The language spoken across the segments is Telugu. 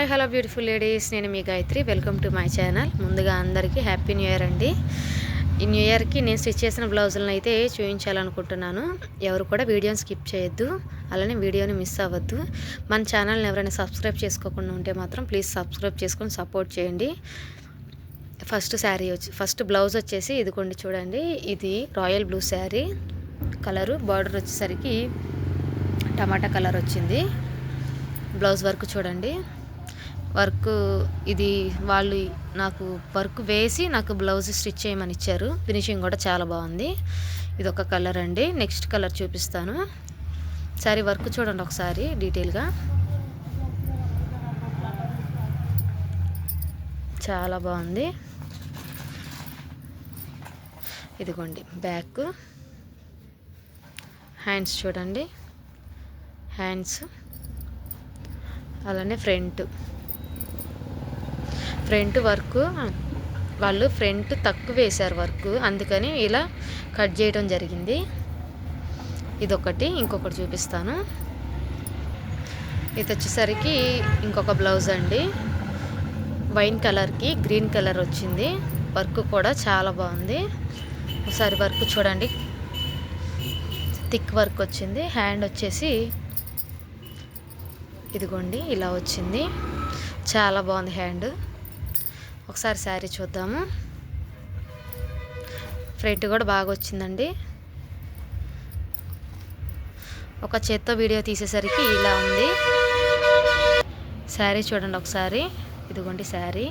హాయ్ హలో బ్యూటిఫుల్ లేడీస్ నేను మీ Gayatri. Welcome to my channel. ముందుగా అందరికీ హ్యాపీ న్యూ ఇయర్ అండి. ఈ న్యూ ఇయర్కి నేను స్టిచ్ చేసిన బ్లౌజులను అయితే చూపించాలనుకుంటున్నాను ఎవరు కూడా వీడియోని స్కిప్ చేయొద్దు. అలానే వీడియోని మిస్ అవ్వద్దు. మన ఛానల్ని ఎవరైనా సబ్స్క్రైబ్ చేసుకోకుండా ఉంటే మాత్రం ప్లీజ్ సబ్స్క్రైబ్ చేసుకొని సపోర్ట్ చేయండి. ఫస్ట్ శారీ వచ్చి ఫస్ట్ బ్లౌజ్ వచ్చేసి ఇదిగోండి చూడండి. ఇది royal blue sari. Colour border వచ్చేసరికి టమాటా కలర్ వచ్చింది. బ్లౌజ్ వర్క్ చూడండి. వర్క్ ఇది వాళ్ళు నాకు వర్క్ వేసి నాకు బ్లౌజ్ స్టిచ్ చేయమని ఇచ్చారు. ఫినిషింగ్ కూడా చాలా బాగుంది. ఇది ఒక కలర్ అండి. నెక్స్ట్ కలర్ చూపిస్తాను. సారీ వర్క్ చూడండి ఒకసారి డీటెయిల్గా. చాలా బాగుంది. ఇదిగోండి బ్యాక్. హ్యాండ్స్ చూడండి. హ్యాండ్స్. అలానే ఫ్రంట్. ఫ్రంట్ వర్క్ వాళ్ళు ఫ్రంట్ తక్కువ వేశారు వర్క్. అందుకని ఇలా కట్ చేయడం జరిగింది. ఇదొకటి ఇంకొకటి చూపిస్తాను. ఇది వచ్చేసరికి ఇంకొక బ్లౌజ్ అండి. వైన్ కలర్కి గ్రీన్ కలర్ వచ్చింది. వర్క్ కూడా చాలా బాగుంది. ఒకసారి వర్క్ చూడండి. థిక్ వర్క్ వచ్చింది. హ్యాండ్ వచ్చేసి ఇదిగోండి ఇలా వచ్చింది. చాలా బాగుంది హ్యాండ్. ఒకసారి శారీ చూద్దాము. ఫ్రంట్ కూడా బాగా వచ్చిందండి. ఒక చేత్తో వీడియో తీసేసరికి ఇలా ఉంది. శారీ చూడండి ఒకసారి. ఇదిగోండి శారీ.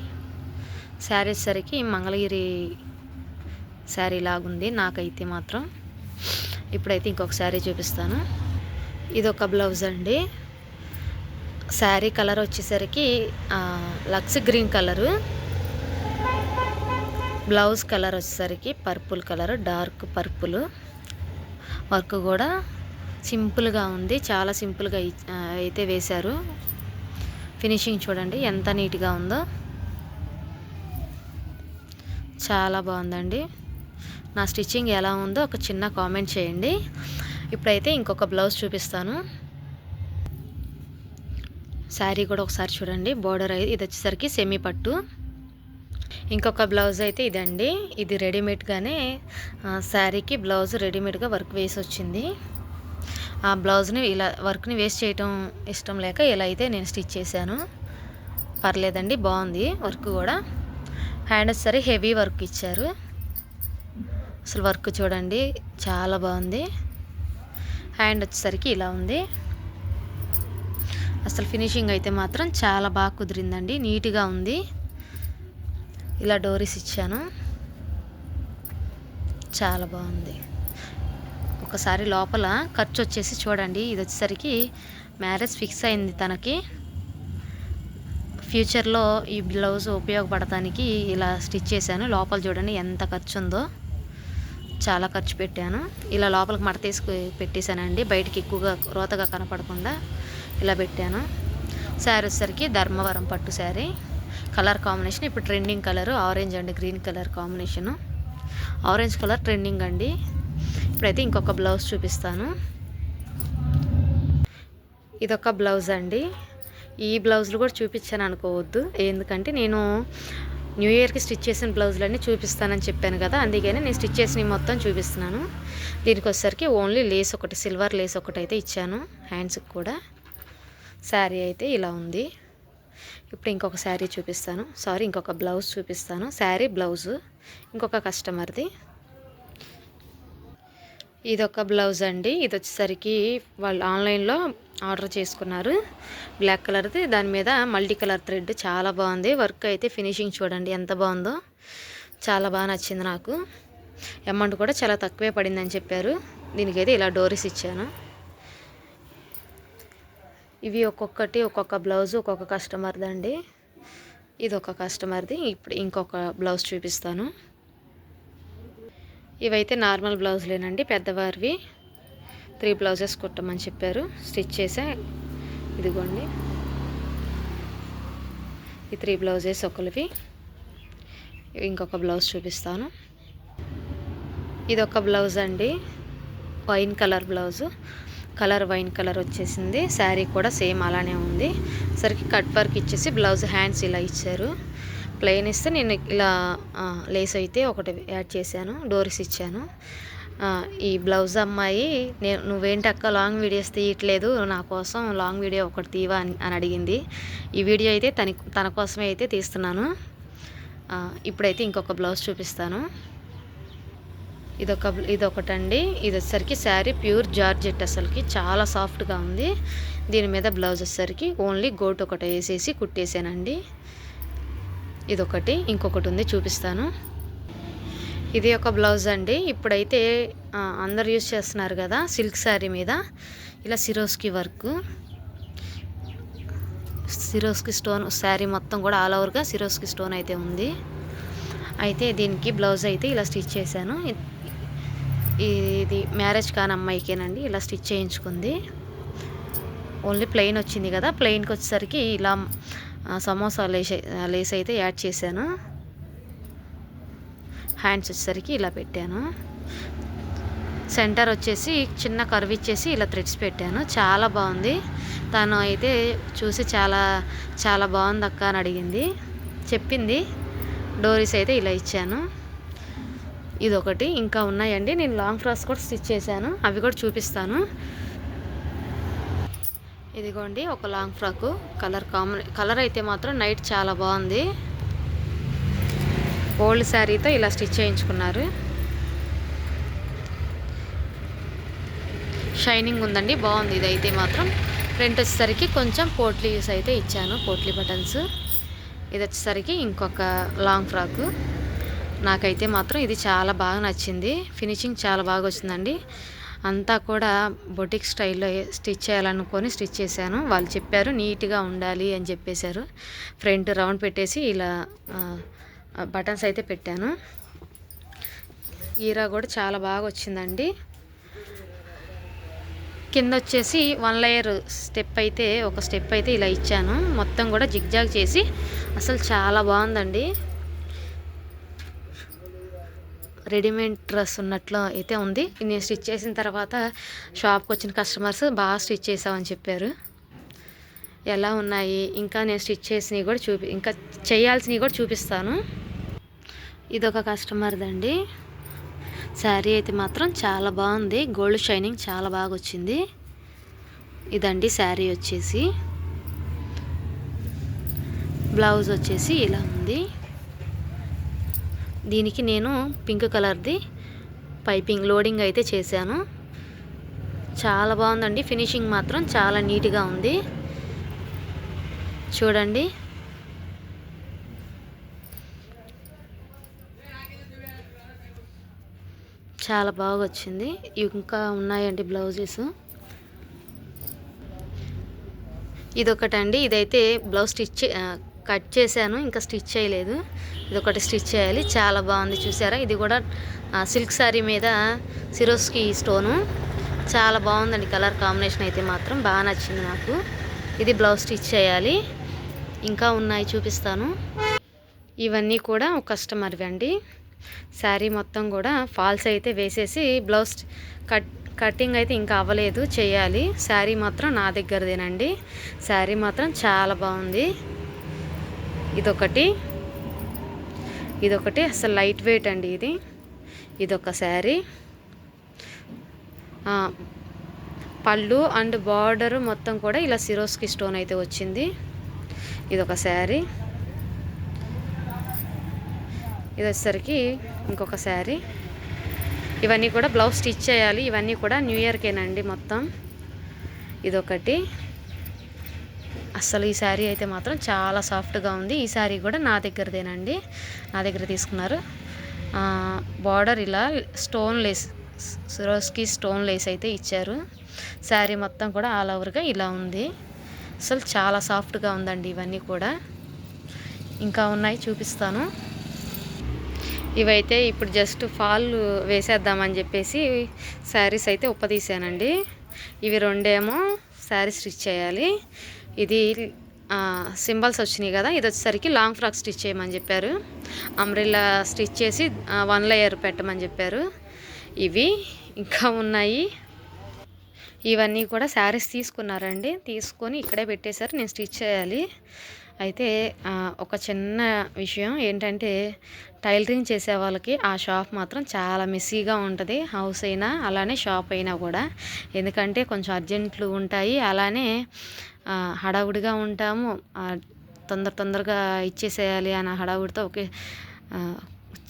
శారీ వచ్చేసరికి మంగళగిరి శారీ లాగుంది నాకైతే మాత్రం. ఇప్పుడైతే ఇంకొక శారీ చూపిస్తాను. ఇది ఒక బ్లౌజ్ అండి. శారీ కలర్ వచ్చేసరికి lux green colour. Blouse colour వచ్చేసరికి purple colour dark purple. Work కూడా సింపుల్గా ఉంది. చాలా సింపుల్గా అయితే వేశారు. ఫినిషింగ్ చూడండి ఎంత నీట్గా ఉందో. చాలా బాగుందండి. నా స్టిచ్చింగ్ ఎలా ఉందో ఒక చిన్న కామెంట్ చేయండి. ఇప్పుడైతే ఇంకొక బ్లౌజ్ చూపిస్తాను. శారీ కూడా ఒకసారి చూడండి. బోర్డర్ ఇది వచ్చేసరికి సెమీ పట్టు. ఇంకొక బ్లౌజ్ అయితే ఇదండి. ఇది రెడీమేడ్గానే శారీకి బ్లౌజ్ రెడీమేడ్గా వర్క్ వేసి వచ్చింది. ఆ బ్లౌజ్ని ఇలా వర్క్ని వేస్ట్ చేయటం ఇష్టం లేక ఇలా అయితే నేను స్టిచ్ చేశాను. పర్లేదండి బాగుంది వర్క్ కూడా. హ్యాండ్ వచ్చేసరి హెవీ వర్క్ ఇచ్చారు. అసలు వర్క్ చూడండి చాలా బాగుంది. హ్యాండ్ వచ్చేసరికి ఇలా ఉంది. అసలు ఫినిషింగ్ అయితే మాత్రం చాలా బాగా కుదిరిందండి నీట్గా ఉంది. ఇలా డోరీస్ ఇచ్చాను. చాలా బాగుంది. ఒకసారి లోపల ఖర్చు వచ్చేసి చూడండి. ఇది వచ్చేసరికి మ్యారేజ్ ఫిక్స్ అయింది తనకి. ఫ్యూచర్లో ఈ బ్లౌజ్ ఉపయోగపడటానికి ఇలా స్టిచ్ చేశాను. లోపల చూడండి ఎంత ఖర్చు ఉందో. చాలా ఖర్చు పెట్టాను. ఇలా లోపలికి మడత తీసుకు పెట్టేశానండి. బయటికి ఎక్కువగా రోతగా కనపడకుండా ఇలా పెట్టాను. శారీ వచ్చేసరికి ధర్మవరం పట్టు శారీ. Colour combination. ఇప్పుడు trending colour orange and green colour combination. Orange colour trending అండి. ఇప్పుడైతే ఇంకొక బ్లౌజ్ చూపిస్తాను. ఇదొక బ్లౌజ్ అండి. ఈ బ్లౌజులు కూడా చూపించాను అనుకోవద్దు. ఎందుకంటే నేను న్యూ ఇయర్కి స్టిచ్ చేసిన బ్లౌజులన్నీ చూపిస్తానని చెప్పాను కదా అందుకని నేను స్టిచ్ చేసిన మొత్తం చూపిస్తున్నాను. దీనికి వచ్చేసరికి ఓన్లీ లేస్ ఒకటి సిల్వర్ లేస్ ఒకటి అయితే ఇచ్చాను హ్యాండ్స్కి కూడా. శారీ అయితే ఇలా ఉంది. ఇప్పుడు ఇంకొక శారీ చూపిస్తాను. సారీ ఇంకొక బ్లౌజ్ చూపిస్తాను. శారీ బ్లౌజు. ఇంకొక కస్టమర్ది. ఇది ఒక బ్లౌజ్ అండి. ఇది వచ్చేసరికి వాళ్ళు ఆన్లైన్లో ఆర్డర్ చేసుకున్నారు. బ్లాక్ కలర్ది. దాని మీద మల్టీ కలర్ థ్రెడ్ చాలా బాగుంది. వర్క్ అయితే ఫినిషింగ్ చూడండి ఎంత బాగుందో. చాలా బాగా నచ్చింది నాకు. అమౌంట్ కూడా చాలా తక్కువే పడిందని చెప్పారు. దీనికైతే ఇలా డోరీస్ ఇచ్చాను. ఇవి ఒక్కొక్కటి ఒక్కొక్క బ్లౌజ్ ఒక్కొక్క కస్టమర్ది అండి. ఇది ఒక కస్టమర్ది ఇప్పుడు ఇంకొక బ్లౌజ్ చూపిస్తాను. ఇవైతే నార్మల్ బ్లౌజ్లేనండి పెద్దవారివి. త్రీ బ్లౌజెస్ కుట్టమని చెప్పారు. స్టిచ్ చేసే ఇదిగోండి. ఈ త్రీ బ్లౌజెస్ ఒకరివి ఇంకొక బ్లౌజ్ చూపిస్తాను. ఇది ఒక బ్లౌజ్ అండి wine colour blouse colour wine colour వచ్చేసింది. శారీ కూడా సేమ్ అలానే ఉంది. సరికి కట్ వర్క్ ఇచ్చేసి బ్లౌజ్ హ్యాండ్స్ ఇలా ఇచ్చారు. ప్లెయిన్ ఇస్తే నేను ఇలా లేస్ అయితే ఒకటి యాడ్ చేశాను డోరీస్ ఇచ్చాను. ఈ బ్లౌజ్ అమ్మాయి నేను నువ్వేంటి అక్క లాంగ్ వీడియోస్ తీయట్లేదు నా కోసం లాంగ్ వీడియో ఒకటి తీవా అని అని అడిగింది. ఈ వీడియో అయితే తన తన కోసమే అయితే తీస్తున్నాను. ఇప్పుడైతే ఇంకొక బ్లౌజ్ చూపిస్తాను. ఇదొక ఇదొకటండి. ఇది వచ్చేసరికి శారీ ప్యూర్ జార్జెట్ అసలుకి. చాలా సాఫ్ట్గా ఉంది. దీని మీద బ్లౌజ్ వచ్చేసరికి ఓన్లీ గోట్ ఒకటి వేసేసి కుట్టేసానండి. ఇదొకటి. ఇంకొకటి ఉంది చూపిస్తాను. ఇది ఒక బ్లౌజ్ అండి. ఇప్పుడైతే అందరు యూజ్ చేస్తున్నారు కదా సిల్క్ శారీ మీద. ఇలా Swarovski work. Swarovski stone sari మొత్తం కూడా ఆల్ ఓవర్గా సిరోస్కి స్టోన్ అయితే ఉంది. అయితే దీనికి బ్లౌజ్ అయితే ఇలా స్టిచ్ చేశాను. ఇది మ్యారేజ్ కాని అమ్మాయికేనండి ఇలా స్టిచ్ చేయించుకుంది. ఓన్లీ ప్లెయిన్ వచ్చింది కదా ప్లెయిన్కి వచ్చేసరికి ఇలా సమోసా లేస్ లేస్ అయితే యాడ్ చేశాను. హ్యాండ్స్ వచ్చేసరికి ఇలా పెట్టాను. సెంటర్ వచ్చేసి చిన్న కర్వ్ ఇచ్చేసి ఇలా థ్రెడ్స్ పెట్టాను. చాలా బాగుంది. తను అయితే చూసి చాలా చాలా బాగుంది అక్క అని అడిగింది. చెప్పింది. డోరీస్ అయితే ఇలా ఇచ్చాను. ఇదొకటి. ఇంకా ఉన్నాయండి. నేను లాంగ్ ఫ్రాక్స్ కూడా స్టిచ్ చేశాను. అవి కూడా చూపిస్తాను. ఇదిగోండి ఒక long frock. Colour common colour అయితే మాత్రం నైట్ చాలా బాగుంది. ఓల్డ్ శారీతో ఇలా స్టిచ్ చేయించుకున్నారు. షైనింగ్ ఉందండి. బాగుంది ఇది అయితే మాత్రం. ప్రింట్ వచ్చేసరికి కొంచెం పోట్లీస్ అయితే ఇచ్చాను. పోట్లీ బటన్స్. ఇది వచ్చేసరికి ఇంకొక లాంగ్ ఫ్రాకు. నాకైతే మాత్రం ఇది చాలా బాగా నచ్చింది. ఫినిషింగ్ చాలా బాగా వచ్చిందండి. అంతా కూడా బొటిక్ స్టైల్లో స్టిచ్ చేయాలనుకొని స్టిచ్ చేశాను. వాళ్ళు చెప్పారు నీట్గా ఉండాలి అని చెప్పేశారు. ఫ్రంట్ రౌండ్ పెట్టేసి ఇలా బటన్స్ అయితే పెట్టాను. ఈరా కూడా చాలా బాగా వచ్చిందండి. కింద వచ్చేసి వన్ లేయర్ స్టెప్ అయితే ఒక స్టెప్ అయితే ఇలా ఇచ్చాను. మొత్తం కూడా జిగ్జాగ్ చేసి అసలు చాలా బాగుందండి. రెడీమేడ్ డ్రెస్ ఉన్నట్లు అయితే ఉంది. నేను స్టిచ్ చేసిన తర్వాత షాప్కి వచ్చిన కస్టమర్స్ బాగా స్టిచ్ చేసామని చెప్పారు. ఎలా ఉన్నాయి? ఇంకా నేను స్టిచ్ చేసినవి కూడా చూపి ఇంకా చేయాల్సినవి కూడా చూపిస్తాను. ఇదొక కస్టమర్దండి. శారీ అయితే మాత్రం చాలా బాగుంది. గోల్డ్ షైనింగ్ చాలా బాగా వచ్చింది. ఇదండి శారీ వచ్చేసి. బ్లౌజ్ వచ్చేసి ఇలా ఉంది. దీనికి నేను పింక్ కలర్ది పైపింగ్ లోడింగ్ అయితే చేశాను. చాలా బాగుందండి. ఫినిషింగ్ మాత్రం చాలా నీట్గా ఉంది. చూడండి. చాలా బాగా వచ్చింది. ఇంకా ఉన్నాయండి బ్లౌజెస్. ఇదొకటండి. ఇదైతే బ్లౌజ్ స్టిచ్ కట్ చేశాను ఇంకా స్టిచ్ చేయలేదు. ఇది ఒకటి స్టిచ్ చేయాలి. చాలా బాగుంది చూసారా? ఇది కూడా సిల్క్ శారీ మీద సిరోస్కి స్టోను. చాలా బాగుందండి కలర్ కాంబినేషన్ అయితే మాత్రం. బాగా నచ్చింది నాకు. ఇది బ్లౌజ్ స్టిచ్ చేయాలి. ఇంకా ఉన్నాయి చూపిస్తాను. ఇవన్నీ కూడా ఒక కస్టమర్వి అండి. శారీ మొత్తం కూడా ఫాల్స్ అయితే వేసేసి బ్లౌజ్ కట్ కటింగ్ అయితే ఇంకా అవ్వలేదు. చేయాలి. శారీ మాత్రం నా దగ్గరదేనండి. శారీ మాత్రం చాలా బాగుంది. ఇదొకటి. ఇదొకటి అసలు లైట్ వెయిట్ అండి ఇది. ఇదొక శారీ. పళ్ళు అండ్ బార్డర్ మొత్తం కూడా ఇలా సిరోస్కి స్టోన్ అయితే వచ్చింది. ఇదొక శారీ. ఇది వచ్చేసరికి ఇంకొక శారీ. ఇవన్నీ కూడా బ్లౌజ్ స్టిచ్ చేయాలి. ఇవన్నీ కూడా న్యూ ఇయర్కేనండి మొత్తం. ఇదొకటి. అస్సలు ఈ శారీ అయితే మాత్రం చాలా సాఫ్ట్గా ఉంది. ఈ శారీ కూడా నా దగ్గరదేనండి. నా దగ్గర తీసుకున్నారు. బార్డర్ ఇలా stone lace Swarovski stone lace అయితే ఇచ్చారు. శారీ మొత్తం కూడా ఆల్ ఓవర్గా ఇలా ఉంది. అసలు చాలా సాఫ్ట్గా ఉందండి ఇవన్నీ కూడా. ఇంకా ఉన్నాయి చూపిస్తాను. ఇవైతే ఇప్పుడు జస్ట్ ఫాల్ వేసేద్దామని చెప్పేసి శారీస్ అయితే ఉప్పదీశానండి ఇవి రెండేమో శారీ స్టిచ్ చేయాలి. ఇది సింబల్స్ వచ్చినాయి కదా ఇది వచ్చేసరికి లాంగ్ ఫ్రాక్ స్టిచ్ చేయమని చెప్పారు. అంబ్రెల్లా స్టిచ్ చేసి వన్ లేయర్ పెట్టమని చెప్పారు. ఇవి ఇంకా ఉన్నాయి. ఇవన్నీ కూడా శారీస్ తీసుకున్నారండి. తీసుకొని ఇక్కడే పెట్టేశారు నేను స్టిచ్ చేయాలి. అయితే ఒక చిన్న విషయం ఏంటంటే టైలరింగ్ చేసే వాళ్ళకి ఆ షాప్ మాత్రం చాలా మెస్సీగా ఉంటుంది. హౌస్ అయినా అలానే షాప్ అయినా కూడా. ఎందుకంటే కొంచెం అర్జెంట్లు ఉంటాయి. అలానే హడావుడిగా ఉంటాము. తొందర తొందరగా ఇచ్చేసేయాలి అన్న హడావుడితో ఒకే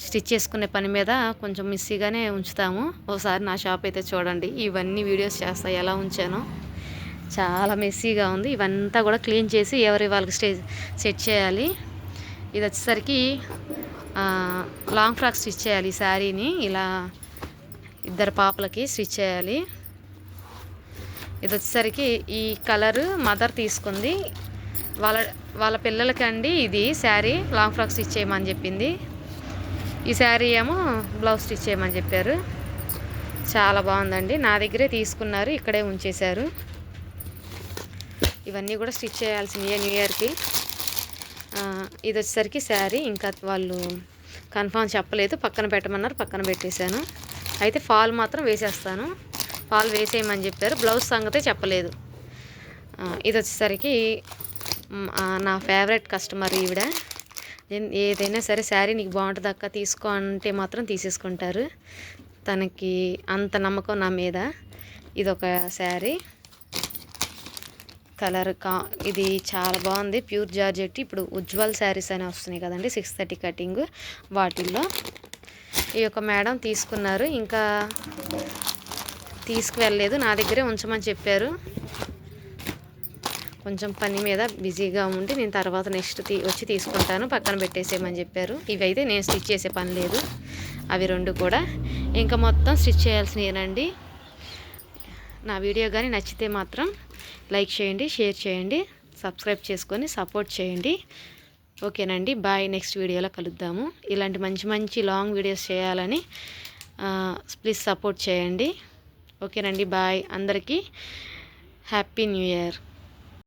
స్టిచ్ చేసుకునే పని మీద కొంచెం మిస్సీగానే ఉంచుతాము. ఒకసారి నా షాప్ అయితే చూడండి. ఇవన్నీ వీడియోస్ చేస్తా. ఎలా ఉంచానో. చాలా మెస్సీగా ఉంది. ఇవంతా కూడా క్లీన్ చేసి ఎవరి వాళ్ళకి స్టే సెట్ చేయాలి. ఇది వచ్చేసరికి లాంగ్ ఫ్రాక్ స్టిచ్ చేయాలి ఈ శారీని. ఇలా ఇద్దరు పాపలకి స్టిచ్ చేయాలి. ఇది వచ్చేసరికి ఈ కలర్ మదర్ తీసుకుంది. వాళ్ళ వాళ్ళ పిల్లలకండి ఇది శారీ. లాంగ్ ఫ్రాక్ స్టిచ్ చేయమని చెప్పింది. ఈ శారీ ఏమో బ్లౌజ్ స్టిచ్ చేయమని చెప్పారు. చాలా బాగుందండి. నా దగ్గరే తీసుకున్నారు ఇక్కడే ఉంచేశారు. ఇవన్నీ కూడా స్టిచ్ చేయాల్సిందే న్యూ ఇయర్కి. ఇది వచ్చేసరికి శారీ. ఇంకా వాళ్ళు కన్ఫామ్ చెప్పలేదు. పక్కన పెట్టమన్నారు పక్కన పెట్టేశాను. అయితే ఫాల్ మాత్రం వేసేస్తాను. ఫాల్ వేసేయమని చెప్పారు. బ్లౌజ్ సంగతే చెప్పలేదు. ఇది వచ్చేసరికి నా ఫేవరెట్ కస్టమర్ ఈవిడ. నేను ఏదైనా సరే శారీ నీకు బాగుంటుంది అక్క తీసుకో అంటే మాత్రం తీసేసుకుంటారు. తనకి అంత నమ్మకం నా మీద. ఇది ఒక శారీ. కలర్ కా ఇది చాలా బాగుంది. Pure georgette. ఇప్పుడు ఉజ్వల్ శారీస్ అని వస్తున్నాయి కదండి సిక్స్ థర్టీ కటింగ్ వాటిల్లో. ఈ యొక్క మేడం తీసుకున్నారు. ఇంకా తీసుకువెళ్ళలేదు నా దగ్గరే ఉంచమని చెప్పారు. కొంచెం పని మీద బిజీగా ఉండి నేను తర్వాత నెక్స్ట్ తీ వచ్చి తీసుకుంటాను పక్కన పెట్టేసేయమని చెప్పారు. ఇవి అయితే నేను స్టిచ్ చేసే పని లేదు. అవి రెండు కూడా. ఇంకా మొత్తం స్టిచ్ చేయాల్సినవేనండి నా వీడియో కానీ నచ్చితే మాత్రం లైక్ చేయండి షేర్ చేయండి సబ్స్క్రైబ్ చేసుకొని సపోర్ట్ చేయండి. ఓకేనండి బాయ్ నెక్స్ట్ వీడియోలో కలుద్దాము. ఇలాంటి మంచి మంచి లాంగ్ వీడియోస్ చేయాలని ప్లీజ్ సపోర్ట్ చేయండి. ఓకేనండి బాయ్. అందరికీ హ్యాపీ న్యూ ఇయర్.